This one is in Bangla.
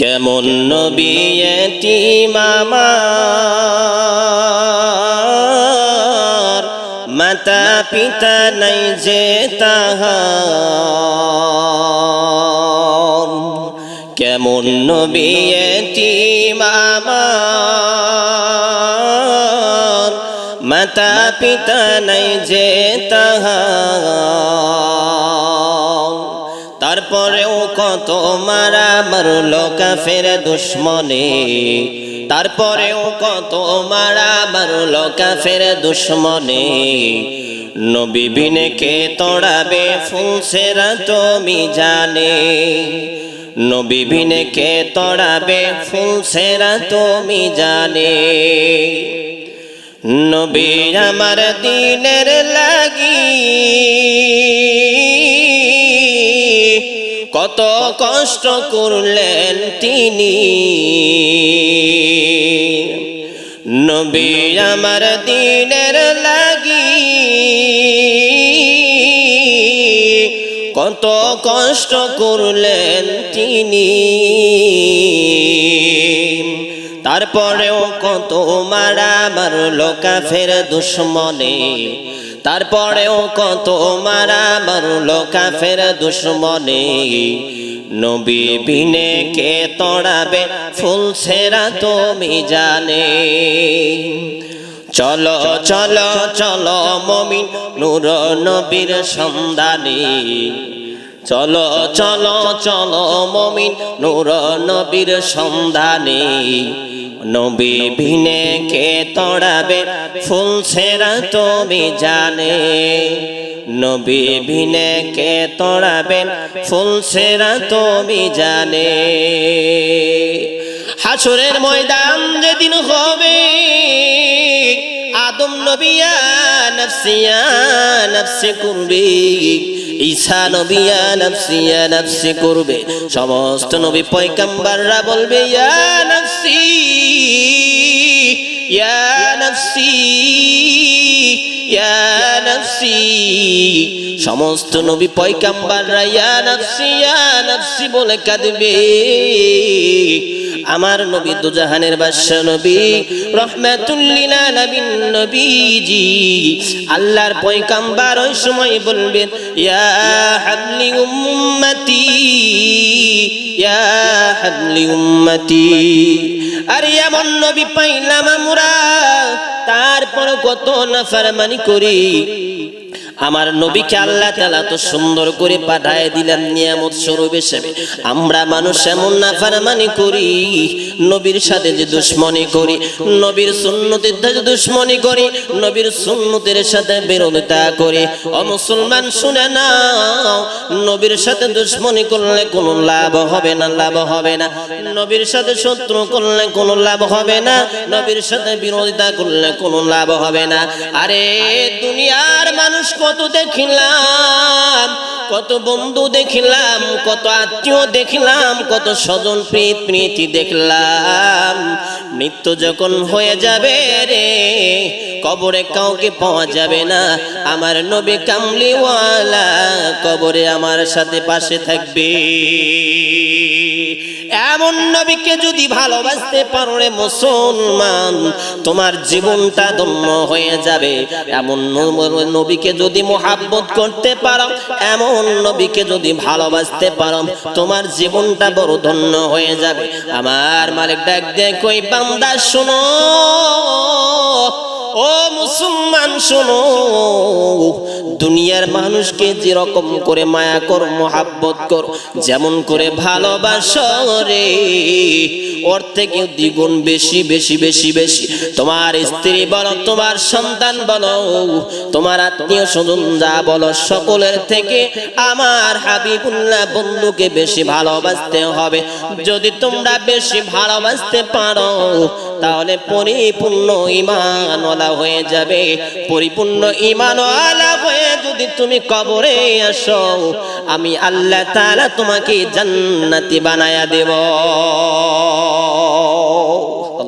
কেমন নবী মামার মাতা পিতা নাই যে তাহার। কেমন নবী মামার মাতা পিতা নাই যে তাহার। তারপরেও কত মারা মারল কাফের দুশ্মনে। তারপরেও কত মারা মারল কাফের দুশ্মনে। নবী বিনে কে তড়াবে ফুলসেরা তুমি জানে। নবী বিনে কে তড়াবে ফুলসেরা তুমি জানে। নবী আমার দিনের লাগি কত কষ্ট করলেন তিনি। নবী আমার দিনের লাগি। কত কষ্ট করলেন তিনি। তারপরেও কত মারা মারল কাফের দুশ্মনে। তারপরেও কত মারা মারল কাফের দুশ্মনে। নবী বিনে কে তড়াবে ফুল সেরা তুমি জানে। চলো চলো চলো মমিন নূর নবীর সন্ধানে। চলো চলো চলো মমিন নূর নবীর সন্ধানে। নবী বিনে কে তড়াবে? ফুল সেরা তুমি জানে। নবী বিনে কে তড়াবেন ফুল সেরা তুমি জানে। হাসুরের ময়দান যেদিন হবে, আদম নবিয়া নফসিয়া নফসি করবে। ঈসা নবিয়া নফসিয়া নফসি করবে। সমস্ত নবী পয়গাম্বাররা বলবে, ইয়া নফসি ইয়া নফসি ইয়া নফসি। সমস্ত নবী পয়গাম্বাররা, ইয়া নফসি ইয়া নফসি বলে কাঁদবে। আমার নবী দুজাহানের বাদশা নবী, রহমাতুল্লিল আলামিন নবীজি, আল্লাহর পয়গাম্বার ওই সময় বলবেন, ইয়া হাবলি উম্মতি, ইয়া হাবলি উম্মতি। আর এমন নবী পাইলাম আমরা তারপর কত নাফরমানি করি। আমার নবীকে আল্লাহ তালা তো সুন্দর করে পাঠায় দিলেন নিয়ামত স্বরূপ হিসেবে। আমরা মানুষ এমন না ফারমানি করি নবীর সাথে যে দুশ্মনী করি, নবীর সুন্নতের সাথে দুশ্মনী করি, নবীর সুন্নতের সাথে বিরোধিতা করি। ও মুসলমান, শুনে না নবীর সাথে দুশ্মনী করলে কোনো লাভ হবে না, লাভ হবে না। নবীর সাথে শত্রু করলে কোনো লাভ হবে না, নবীর সাথে বিরোধিতা করলে কোনো লাভ হবে না। আরে, দুনিয়ার মানুষ কত দেখিলাম, কত বন্ধু দেখিলাম, কত আত্মীয় দেখলাম, কত স্বজন প্রীত প্রীতি দেখলাম। মৃত্যু যখন হয়ে যাবে রে, কবরে কাউকে পাওয়া যাবে না। আমার নবী কামলিওয়ালা কবরে আমার সাথে পাশে থাকবে। এমন নবীকে যদি ভালোবাসতে পারো রে মুসলমান, তোমার জীবনটা ধন্য হয়ে যাবে। এমন নবীকে যদি মোহাব্বত করতে পারো, এমন নবীকে যদি ভালোবাসতে পারো, তোমার জীবনটা বড় ধন্য হয়ে যাবে। আমার মালিক ডাক দিয়ে কই বান্দা শোনো ও মুসলমান, শোনো। দুনিয়ার মানুষকে যেরকম করে মায়া কর, মোহাব্বত কর, যেমন করে ভালোবাসো রে ওর থেকে দ্বিগুণ বেশি বেশি বেশি বেশি। তোমার স্ত্রী বলো, তোমার সন্তান বলো, তোমার আত্মীয় স্বজন যা বলো, সকলের থেকে আমার হাবিবুল্লাহ বন্ধুকে বেশি ভালোবাসতে হবে। যদি তোমরা বেশি ভালোবাসতে পারো তাহলে পরিপূর্ণ ইমান ইমানওয়ালা হয়ে যাবে। পরিপূর্ণ ইমান ইমানওয়ালা হয়ে যদি তুমি কবরে আসো, আমি আল্লাহ তালা তোমাকে জান্নাতি বানায়া দেব।